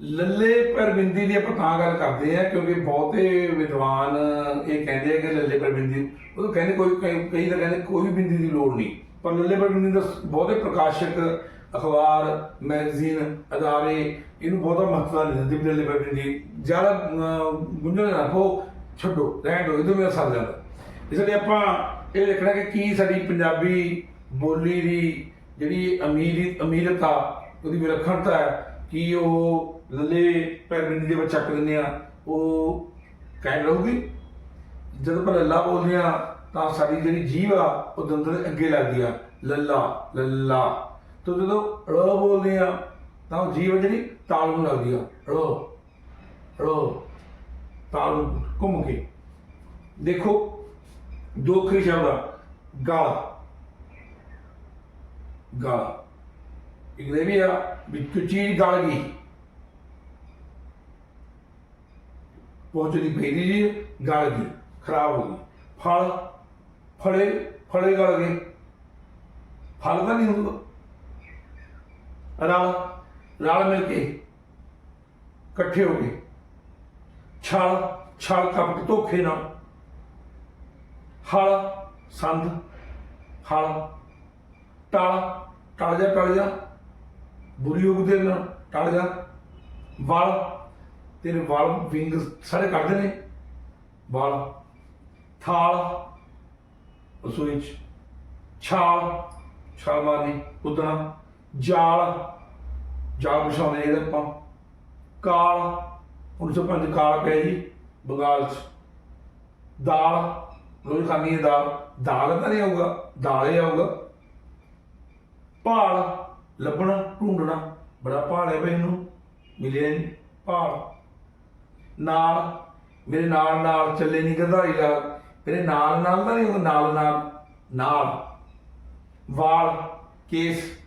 ਲੱਲੇ ਪਰਬਿੰਦੀ ਦੀ ਆਪਾਂ ਤਾਂ ਗੱਲ ਕਰਦੇ ਆ ਕਿਉਂਕਿ ਬਹੁਤੇ ਵਿਦਵਾਨ ਇਹ ਕਹਿੰਦੇ ਆ ਕਿ ਲੱਲੇ ਪਰਬਿੰਦੀ ਉਹ ਕਹਿੰਦੇ ਕੋਈ ਕਈ ਕਈ ਤਾਂ ਕਹਿੰਦੇ ਕੋਈ ਬਿੰਦੀ ਦੀ ਲੋੜ ਨਹੀਂ। ਪਰ ਲੱਲੇ ਪਰਬਿੰਦੀ ਦਾ ਬਹੁਤੇ ਪ੍ਰਕਾਸ਼ਕ ਅਖਬਾਰ ਮੈਗਜ਼ੀਨ ਅਦਾਰੇ ਇਹਨੂੰ ਬਹੁਤਾ ਮਹੱਤਤਾ ਨਹੀਂ ਦਿੰਦੇ ਲੱਲੇ ਪਰਬਿੰਦੀ। ਜ਼ਿਆਦਾ ਅਹ, ਗੁੰਝਲ ਨਾ ਰੱਖੋ ਛੱਡੋ ਰਹਿਣ ਦਿਓ ਇਹਦੇ ਮੇਰਾ ਸਰ ਜਾਂਦਾ। ਇਸ ਲਈ ਆਪਾਂ ਇਹ ਦੇਖਣਾ ਕਿ ਕੀ ਸਾਡੀ ਪੰਜਾਬੀ ਬੋਲੀ ਦੀ ਜਿਹੜੀ ਅਮੀਰੀ ਅਮੀਰਤਾ ਉਹਦੀ ਵਿਲੱਖਣਤਾ ਹੈ ਕੀ ਉਹ ਲੱਲੇ ਪੈਰਬਿੰਦੀ ਦੇ ਵਿੱਚ ਚੱਕ ਦਿੰਦੇ ਆ, ਉਹ ਕਾਇਮ ਰਹੂਗੀ, ਜਦੋਂ ਆਪਾਂ ਲੱਲਾ ਬੋਲਦੇ ਆ, ਤਾਂ ਸਾਡੀ ਜਿਹੜੀ ਜੀਭ ਆ, ਉਹ ਦੰਦਾਂ ਦੇ ਅੱਗੇ ਲੱਗਦੀ ਆ, ਲੱਲਾ ਲੱਲਾ। ਤੋਂ ਜਦੋਂ ੜ ਬੋਲਦੇ ਆ, ਤਾਂ ਉਹ ਜੀਭ ਆ ਜਿਹੜੀ ਤਾਲ ਨੂੰ ਲੱਗਦੀ ਆ ੜ ੜ ਤਾਲੂ ਘੁੰਮ ਕੇ। ਦੇਖੋ, ਦੋ ਅੱਖਰੀ ਸ਼ਬਦ ਆ, ਗਾਲ। ਗਾਲ। ਇਹ ਵੀ ਆ ਵੀ ਕੋਈ ਚੀਜ਼ ਗਲ ਗਈ। ਪਹੁੰਚਣੀ ਪਈ ਜੀ, ਗਲ ਗਈ, ਖਰਾਬ ਹੋ ਗਈ। ਫਲ, ਫਲੇ ਫਲੇ ਗਲ ਗਏ। ਫਲ ਤਾਂ ਨਹੀਂ ਹੁੰਦਾ। ਰਲ ਰਲ ਮਿਲ ਕੇ ਇਕੱਠੇ ਹੋ ਗਏ। ਛਲ ਛਲ ਕਪਟ ਧੋਖੇ ਨਾਲ। ਹਲ, ਸੰਦ, ਹਲ। ਟਲ ਟਲ ਜਾ ਟਲ ਜਾ ਬੁਰੀ ਉਗ ਦੇ ਨਾਲ, ਟਲ ਜਾ। ਵਲ, ਤੇਰੇ ਵਲ ਵਿੰਗ ਸਾਰੇ ਕੱਢਦੇ ਨੇ ਵਲ, ਥਾਲ, ਰਸੋਈ ਚ ਛਾਲ ਛਾਲ ਮਾਰਨੀ ਉਦਣਾ ਜਾਲ ਜਾਲ ਵਿਛਾਉਣੇ ਇਹਦੇ ਆਪਾਂ। ਕਾਲ 1905 ਕਾਲ ਪਿਆ ਜੀ, ਬੰਗਾਲ ਚ। ਦਾਲ, ਰੋਜ਼ ਖਾਣੀ ਹੈ ਦਾਲ। ਦਾਲ ਤਾਂ ਨਹੀਂ ਆਊਗਾ, ਦਾਲ ਹੀ ਆਊਗਾ। ਭਾਲ ਲੱਭਣਾ, ਢੂੰਡਣਾ, ਬੜਾ ਭਾਲ ਹੈ ਬਈ ਇਹਨੂੰ। ਮਿਲਿਆ ਨਹੀਂ, ਭਾਲ। ਨਾਲ, ਮੇਰੇ ਨਾਲ ਨਾਲ ਚੱਲੇ ਨਹੀਂ ਗਧਾਰੀ ਲਾਲ। ਮੇਰੇ ਨਾਲ ਨਾਲ ਤਾਂ ਨਹੀਂ ਉਹ ਨਾਲ ਨਾਲ ਨਾਲ। ਵਾਲ, ਕੇਸ,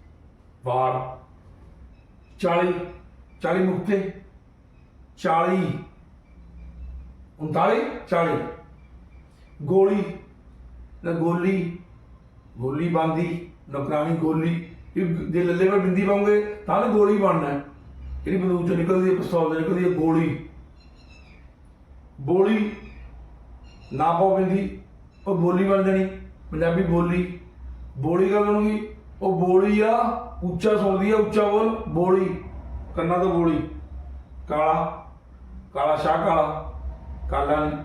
ਵਾਲ। 40 40 ਮੁਕਤੇ 40 39 40 ਗੋਲੀ, ਨਾ ਗੋਲੀ ਗੋਲੀ ਬੰਦੀ ਨੌਕਰਾਨੀ ਗੋਲੀ। ਇਹ ਜੇ ਲੱਲੇ ਪਰ ਬਿੰਦੀ ਪਾਉਂਗੇ, ਤਾਂ ਤਾਂ ਗੋਲੀ ਬਣਨਾ ਹੈ। ਜਿਹੜੀ ਬੰਦੂਕ ਚੋਂ ਨਿਕਲਦੀ ਹੈ, ਪਿਸਤੌਲ ਚੋਂ ਨਿਕਲਦੀ ਹੈ, ਗੋਲੀ। ਬੋਲੀ ਨਾ ਪਾਓ ਬਿੰਦੀ, ਉਹ ਬੋਲੀ ਬਣ ਜਾਣੀ, ਪੰਜਾਬੀ ਬੋਲੀ। ਬੋਲੀ ਕਰ ਬਣੂਗੀ? ਉਹ ਬੋਲੀ ਆ, ਉੱਚਾ ਸੁਣਦੀ ਆ, ਉੱਚਾ ਬੋਲ, ਬੋਲੀ। ਕੰਨਾਂ ਤੋਂ ਬੋਲੀ। ਕਾਲਾ ਕਾਲਾ ਸ਼ਾਹ ਕਾਲਾ ਕਾਲਾ ਨਹੀਂ।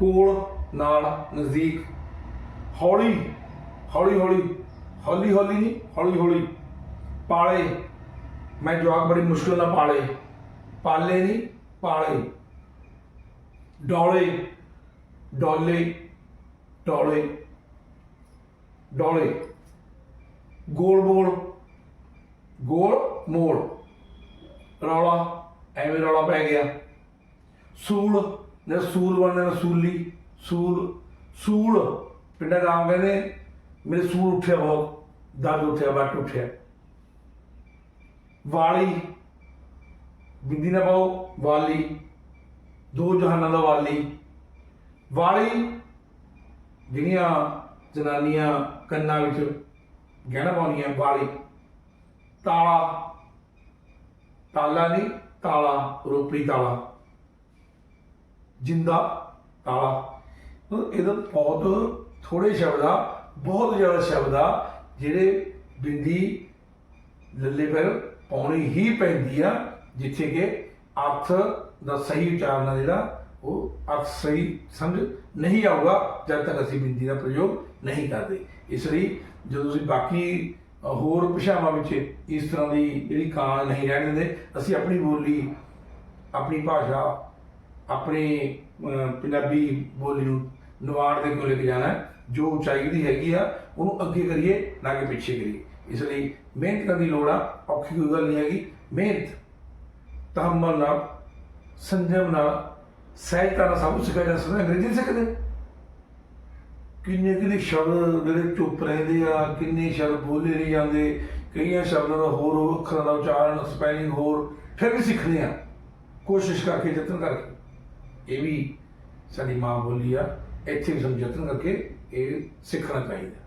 ਕੋਲ, ਨਾਲ, ਨਜ਼ਦੀਕ। ਹੌਲੀ ਹੌਲੀ ਹੌਲੀ। ਹੌਲੀ ਹੌਲੀ ਨਹੀਂ, ਹੌਲੀ ਹੌਲੀ। ਪਾਲੇ। ਮੈਂ ਜਵਾਕ ਬੜੀ ਮੁਸ਼ਕਿਲ ਨਾਲ ਪਾਲੇ। ਪਾਲੇ ਨਹੀਂ, ਪਾਲੇ। ਡੋਲੇ। ਡੋਲੇ। ਡੋਲੇ। ਡੋਲੇ। ਗੋਲ ਮੋੜ। ਗੋਲ ਮੋੜ। ਰੌਲਾ ਐਵੇਂ ਰੌਲਾ ਪੈ ਗਿਆ। ਸੂਲ ਨੇ ਸੂਲ ਬਣਨੇ ਨੇ ਸੂਲੀ। ਸੂਲ। ਸੂਲ। ਪਿੰਡਾਂ ਦਾ ਆਮ ਕਹਿੰਦੇ ਮੇਰੇ ਸੂਰ ਉੱਠਿਆ ਬਹੁਤ ਦਰਦ ਉੱਠਿਆ ਬੱਟ ਉੱਠਿਆ। ਵਾਲੀ, ਬਿੰਦੀ ਨਾ ਪਾਓ, ਵਾਲੀ, ਦੋ ਜਹਾਨਾਂ ਦਾ ਵਾਲੀ। ਵਾਲੀ, ਜਿਹੜੀਆਂ ਜਨਾਨੀਆਂ ਕੰਨਾਂ ਵਿੱਚ ਗਹਿਣਾ ਪਾਉਂਦੀਆਂ, ਵਾਲੀ। ਤਾਲਾ ਤਾਲਾ ਨਹੀਂ, ਤਾਲਾ, ਰੋਪੜੀ ਤਾਲਾ। ਜਿੰਦਾ ਤਾਲਾ। ਇਹਦਾ ਬਹੁਤ ਥੋੜੇ ਸ਼ਬਦ ਆ। ਬਹੁਤ ਜ਼ਿਆਦਾ ਸ਼ਬਦ ਆ, ਜਿਹੜੇ ਬਿੰਦੀ ਲੱਲੇ ਪਰ ਪਾਉਣੀ ਹੀ ਪੈਂਦੀ ਆ, ਜਿੱਥੇ ਕਿ ਅਰਥ ਦਾ ਸਹੀ ਉਚਾਰਨ ਆ ਜਿਹੜਾ, ਉਹ ਅਰਥ ਸਹੀ ਸਮਝ ਨਹੀਂ ਆਊਗਾ, ਜਦ ਤੱਕ ਅਸੀਂ ਬਿੰਦੀ ਦਾ ਪ੍ਰਯੋਗ ਨਹੀਂ ਕਰਦੇ। ਇਸ ਲਈ ਜਦੋਂ ਤੁਸੀਂ ਬਾਕੀ ਹੋਰ ਭਾਸ਼ਾਵਾਂ ਵਿੱਚ ਇਸ ਤਰ੍ਹਾਂ ਦੀ ਜਿਹੜੀ ਕਾਂ ਨਹੀਂ ਰਹਿਣ ਦਿੰਦੇ, ਅਸੀਂ ਆਪਣੀ ਬੋਲੀ, ਆਪਣੀ ਭਾਸ਼ਾ, ਆਪਣੇ ਪੰਜਾਬੀ ਬੋਲੀ ਨੂੰ ਨਿਵਾਰ ਦੇ ਕੋਲੇ ਜਾਣਾ ਜੋ ਉਚਾਈ ਦੀ ਹੈਗੀ ਆ, ਉਹਨੂੰ ਅੱਗੇ ਕਰੀਏ, ਨਾ ਕਿ ਪਿੱਛੇ ਕਰੀਏ। ਇਸ ਲਈ ਮਿਹਨਤ ਕਰਨ ਦੀ ਲੋੜ ਆ, ਔਖੀ ਕੋਈ ਗੱਲ ਨਹੀਂ ਹੈਗੀ। ਮਿਹਨਤ, ਤਹਮਲ ਨਾਲ, ਸੰਜਮ ਨਾਲ, ਸਹਿਜਤਾ ਨਾਲ ਸਭ ਕੁਝ ਸਿੱਖਿਆ ਜਾ ਸਕਦਾ। ਅੰਗਰੇਜ਼ੀ ਨਹੀਂ ਸਿੱਖਦੇ? ਕਿੰਨੇ ਕਿੰਨੇ ਸ਼ਬਦ ਜਿਹੜੇ ਚੁੱਪ ਰਹਿੰਦੇ ਆ, ਕਿੰਨੇ ਸ਼ਬਦ ਬੋਲੇ ਨਹੀਂ ਜਾਂਦੇ, ਕਈਆਂ ਸ਼ਬਦਾਂ ਦਾ ਹੋਰ ਅੱਖਰਾਂ ਦਾ ਉਚਾਰਨ ਸਪੈਲਿੰਗ ਹੋਰ, ਫਿਰ ਵੀ ਸਿੱਖਦੇ ਆ। ਕੋਸ਼ਿਸ਼ ਕਰਕੇ ਯਤਨ ਕਰਕੇ। ਇਹ ਵੀ ਸਾਡੀ ਮਾਂ ਬੋਲੀ ਆ। ਇੱਥੇ ਵੀ ਸਾਨੂੰ ਕਰਕੇ ਇਹ ਸਿੱਖਣਾ ਚਾਹੀਦਾ।